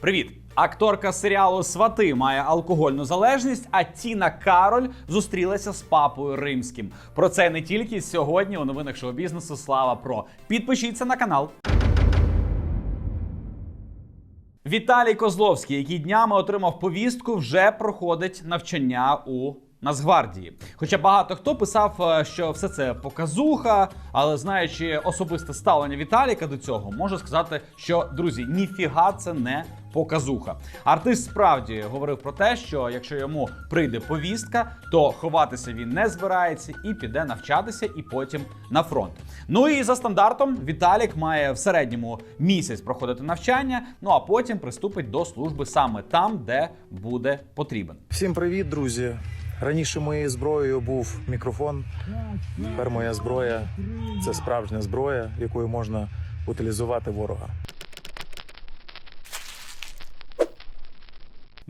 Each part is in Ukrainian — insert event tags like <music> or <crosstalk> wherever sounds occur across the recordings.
Привіт! Акторка серіалу Свати має алкогольну залежність, а Тіна Кароль зустрілася з папою римським. Про це не тільки сьогодні у новинах шоу бізнесу. Слава про підпишіться на канал. Віталій Козловський, який днями отримав повістку, вже проходить навчання у Нацгвардії. Хоча багато хто писав, е, що все це показуха, але знаючи особисте ставлення Віталіка до цього, можу сказати, що друзі, ніфіга це не показуха. Артист справді говорив про те, що якщо йому прийде повістка, то ховатися він не збирається і піде навчатися, і потім на фронт. Ну і за стандартом Віталік має в середньому місяць проходити навчання, ну а потім приступить до служби саме там, де буде потрібен. Всім привіт, друзі! Раніше моєю зброєю був мікрофон. Тепер моя зброя це справжня зброя, якою можна утилізувати ворога.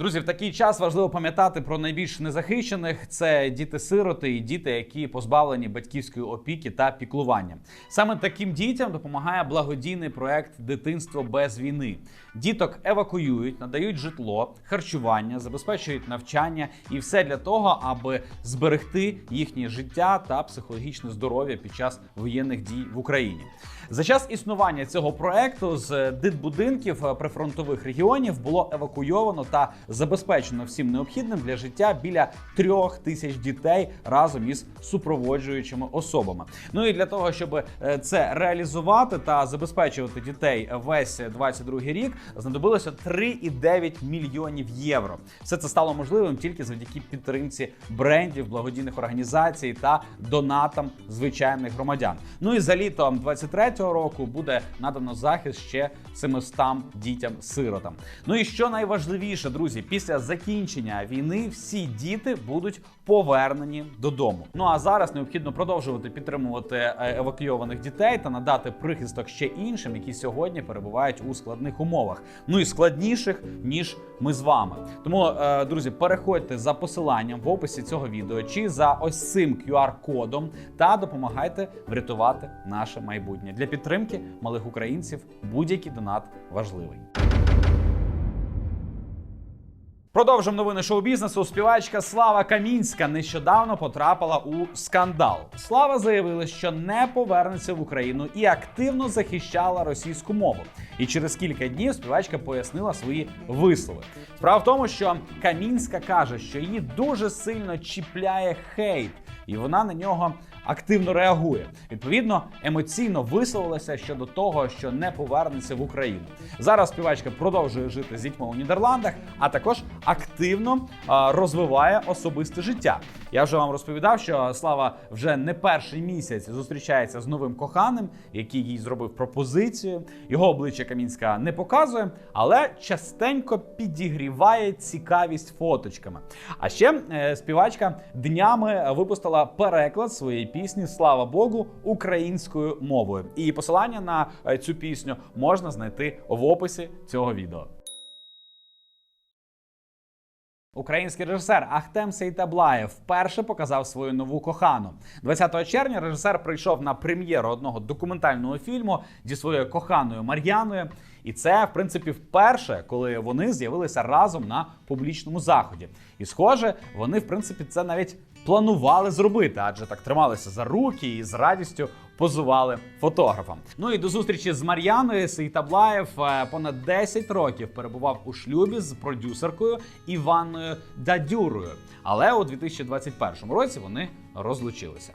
Друзі, в такий час важливо пам'ятати про найбільш незахищених: це діти-сироти і діти, які позбавлені батьківської опіки та піклування. Саме таким дітям допомагає благодійний проект Дитинство без війни. Діток евакуюють, надають житло, харчування, забезпечують навчання і все для того, аби зберегти їхнє життя та психологічне здоров'я під час воєнних дій в Україні. За час існування цього проекту з дитбудинків е, прифронтових регіонів було евакуйовано та забезпечено всім необхідним для життя біля трьох тисяч дітей разом із супроводжуючими особами. Ну і для того, щоб е, це реалізувати та забезпечувати дітей весь 22 рік, знадобилося 3,9 мільйонів євро. Все це стало можливим тільки завдяки підтримці брендів, благодійних організацій та донатам звичайних громадян. Ну і за літом 23-го року буде надано захист ще 700 дітям-сиротам. Ну і що найважливіше, друзі, після закінчення війни всі діти будуть повернені додому. Ну а зараз необхідно продовжувати підтримувати е, евакуйованих дітей та надати прихисток ще іншим, які сьогодні перебувають у складних умовах. Ну і складніших ніж ми з вами. Тому, е, друзі, переходьте за посиланням в описі цього відео чи за ось цим QR-кодом та допомагайте врятувати наше майбутнє для підтримки малих українців. Будь-який донат важливий. Продовжимо новини шоу-бізнесу. Співачка Слава Камінська нещодавно потрапила у скандал. Слава заявила, що не повернеться в Україну і активно захищала російську мову. І через кілька днів співачка пояснила свої вислови. Справа в тому, що Камінська каже, що її дуже сильно чіпляє хейт, і вона на нього активно реагує. Відповідно, емоційно висловилася щодо того, що не повернеться в Україну. Зараз співачка продовжує жити з дітьми у Нідерландах, а також активно розвиває особисте життя. Я вже вам розповідав, що Слава вже не перший місяць зустрічається з новим коханим, який їй зробив пропозицію. Його обличчя Камінська не показує, але частенько підігріває цікавість фоточками. А ще е, співачка днями випустила переклад своєї пісні Слава Богу українською мовою. І посилання на е, цю пісню можна знайти в описі цього відео. Український режисер Ахтем Сейтаблаєв вперше показав свою нову кохану. 20 червня режисер прийшов на прем'єру одного документального фільму зі своєю коханою Мар'яною. І це, в принципі, вперше, коли вони з'явилися разом на публічному заході. І схоже, вони, в принципі, це навіть планували зробити, адже так трималися за руки і з радістю позували фотографам. Ну і до зустрічі з Мар'яною Сейтаблаєв е, понад 10 років перебував у шлюбі з продюсеркою Іванною Дадюрою. Але у 2021 році вони розлучилися.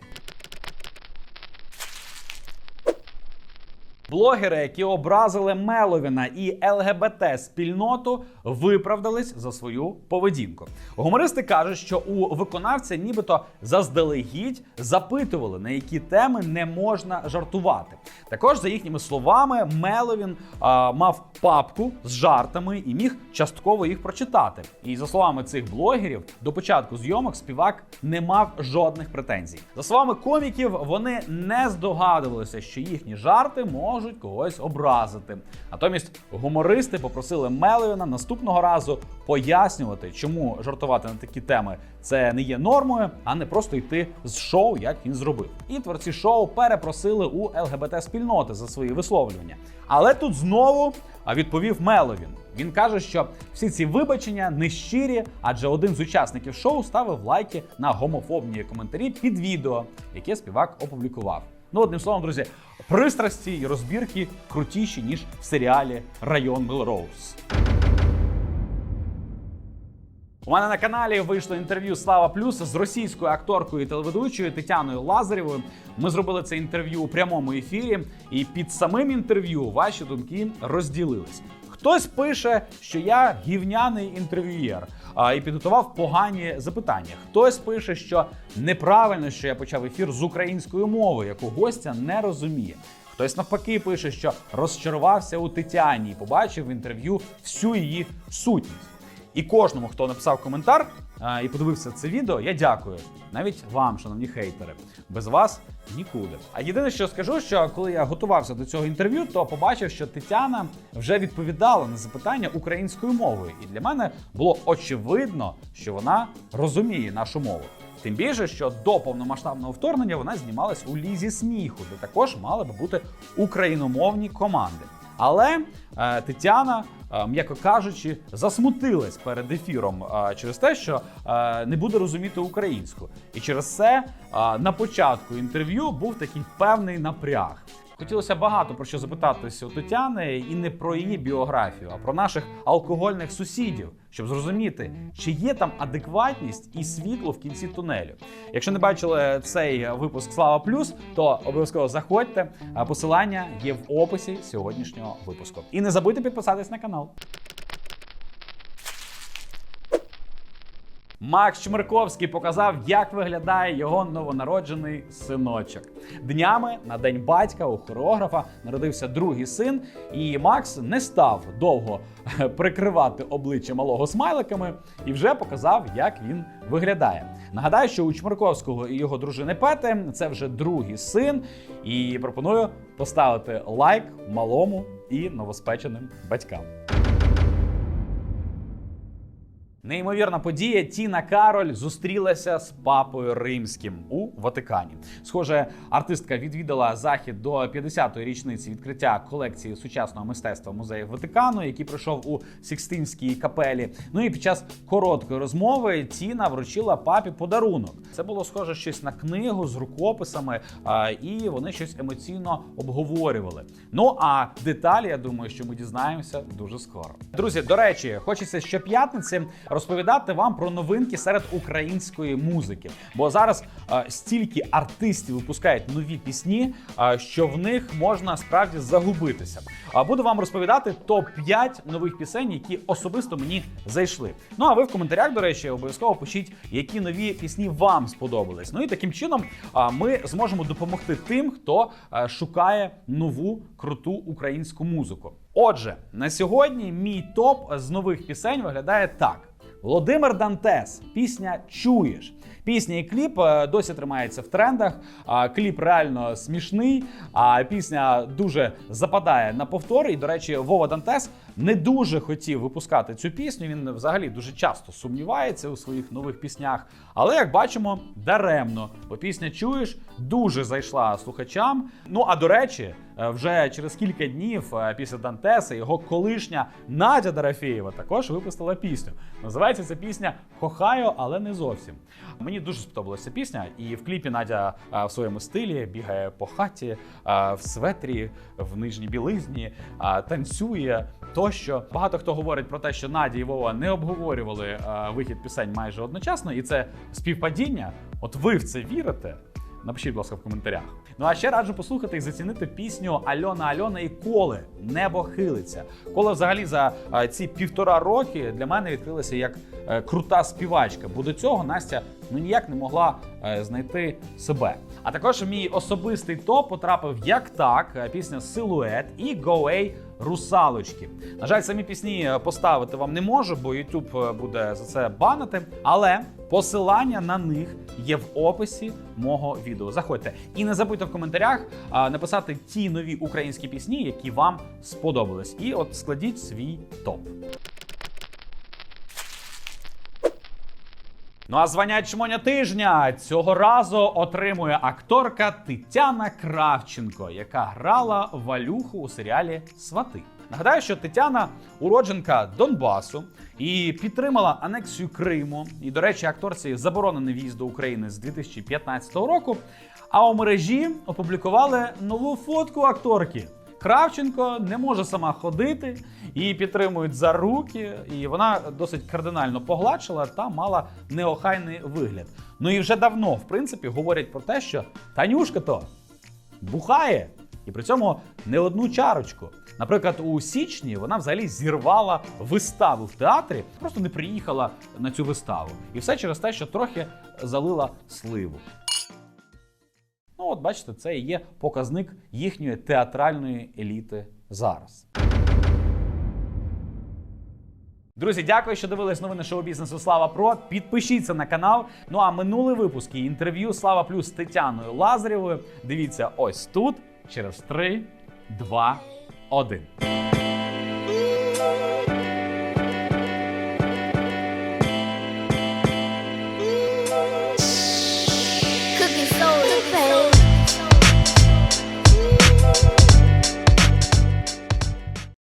Блогери, які образили Меловіна і ЛГБТ спільноту, виправдались за свою поведінку. Гумористи кажуть, що у виконавця нібито заздалегідь запитували, на які теми не можна жартувати. Також, за їхніми словами, Меловін а, мав папку з жартами і міг частково їх прочитати. І за словами цих блогерів, до початку зйомок співак не мав жодних претензій. За словами коміків, вони не здогадувалися, що їхні жарти можуть можуть когось образити. Натомість гумористи попросили Меловіна наступного разу пояснювати, чому жартувати на такі теми це не є нормою, а не просто йти з шоу, як він зробив. І творці шоу перепросили у ЛГБТ спільноти за свої висловлювання. Але тут знову відповів Меловін. Він каже, що всі ці вибачення нещирі, адже один з учасників шоу ставив лайки на гомофобні коментарі під відео, яке співак опублікував. Ну, одним словом, друзі, пристрасті і розбірки крутіші ніж в серіалі Район Мелроуз. У мене на каналі вийшло інтерв'ю Слава Плюс з російською акторкою і телеведучою Тетяною Лазарєвою. Ми зробили це інтерв'ю у прямому ефірі, і під самим інтерв'ю ваші думки розділились. Хтось пише, що я гівняний інтерв'юєр а, і підготував погані запитання. Хтось пише, що неправильно, що я почав ефір з української мови, яку гостя не розуміє. Хтось навпаки пише, що розчарувався у Тетяні і побачив в інтерв'ю всю її сутність. І кожному, хто написав коментар а, і подивився це відео, я дякую. Навіть вам, шановні хейтери. Без вас нікуди. А єдине, що скажу, що коли я готувався до цього інтерв'ю, то побачив, що Тетяна вже відповідала на запитання українською мовою. І для мене було очевидно, що вона розуміє нашу мову. Тим більше, що до повномасштабного вторгнення вона знімалась у лізі сміху, де також мали би бути україномовні команди. Але е, Тетяна, м'яко кажучи, засмутилась перед ефіром е, через те, що е, не буде розуміти українську. І через це е, на початку інтерв'ю був такий певний напряг. Хотілося багато про що запитатися у Тетяни, і не про її біографію, а про наших алкогольних сусідів, щоб зрозуміти, чи є там адекватність і світло в кінці тунелю. Якщо не бачили цей випуск Слава Плюс, то обов'язково заходьте. Посилання є в описі сьогоднішнього випуску. І не забудьте підписатись на канал. Макс Чмирковський показав, як виглядає його новонароджений синочок. Днями на день батька у хореографа народився другий син, і Макс не став довго <laughs> прикривати обличчя малого смайликами і вже показав, як він виглядає. Нагадаю, що у Чмирковського і його дружини Пети це вже другий син, і пропоную поставити лайк малому і новоспеченим батькам. Неймовірна подія Тіна Кароль зустрілася з папою римським у Ватикані. Схоже, артистка відвідала захід до 50-ї річниці відкриття колекції сучасного мистецтва музею Ватикану, який пройшов у Сікстинській капелі. Ну і під час короткої розмови Тіна вручила папі подарунок. Це було схоже щось на книгу з рукописами, і вони щось емоційно обговорювали. Ну а деталі, я думаю, що ми дізнаємося дуже скоро. Друзі, до речі, хочеться щоп'ятниці розповідати вам про новинки серед української музики. Бо зараз е, стільки артистів випускають нові пісні, е, що в них можна справді загубитися. А буду вам розповідати топ 5 нових пісень, які особисто мені зайшли. Ну а ви в коментарях, до речі, обов'язково пишіть, які нові пісні вам сподобались. Ну і таким чином а, ми зможемо допомогти тим, хто е, шукає нову круту українську музику. Отже, на сьогодні мій топ з нових пісень виглядає так. Володимир Дантес, пісня Чуєш. Пісня і кліп е, досі тримається в трендах. Кліп реально смішний, а пісня дуже западає на повтори. І, до речі, Вова Дантес не дуже хотів випускати цю пісню. Він взагалі дуже часто сумнівається у своїх нових піснях. Але як бачимо, даремно, бо пісня чуєш дуже зайшла слухачам. Ну а до речі, вже через кілька днів е, після Дантеса його колишня Надя Дарафєєва також випустила пісню. Називається ця пісня Кохаю, але не зовсім. Мені дуже сподобалася пісня, і в кліпі Надя е, в своєму стилі бігає по хаті е, в светрі, в нижній білизні, е, танцює тощо. Багато хто говорить про те, що Надя і Вова не обговорювали е, вихід пісень майже одночасно, і це співпадіння. От ви в це вірите? Напишіть, будь ласка, в коментарях. Ну а ще раджу послухати і зацінити пісню Альона Альона і Коле Небо хилиться. Коли взагалі за ці півтора роки для мене відкрилася як е, крута співачка, бо до цього Настя ну ніяк не могла е, знайти себе. А також мій особистий топ потрапив як так, е, пісня Силует і Go Русалочки. На жаль, самі пісні е, поставити вам не можу, бо YouTube е, буде за це банити. Але посилання на них є в описі мого відео. Заходьте і не забудьте в коментарях написати ті нові українські пісні, які вам сподобались. І от складіть свій топ. Ну а звання чмоня тижня цього разу отримує акторка Тетяна Кравченко, яка грала Валюху у серіалі Свати. Нагадаю, що Тетяна уродженка Донбасу і підтримала анексію Криму. І, до речі, акторці заборонений в'їзд до України з 2015 року. А у мережі опублікували нову фотку акторки. Кравченко не може сама ходити, її підтримують за руки, і вона досить кардинально погладшила та мала неохайний вигляд. Ну і вже давно, в принципі, говорять про те, що Танюшка то бухає, і при цьому не одну чарочку. Наприклад, у січні вона взагалі зірвала виставу в театрі, просто не приїхала на цю виставу. І все через те, що трохи залила сливу. От бачите, це і є показник їхньої театральної еліти зараз. Друзі, дякую, що дивились новини шоу бізнесу Слава Про. Підпишіться на канал. Ну а минулий випуск і інтерв'ю Слава Плюс з Тетяною Лазарєвою. Дивіться ось тут через 3, 2, 1.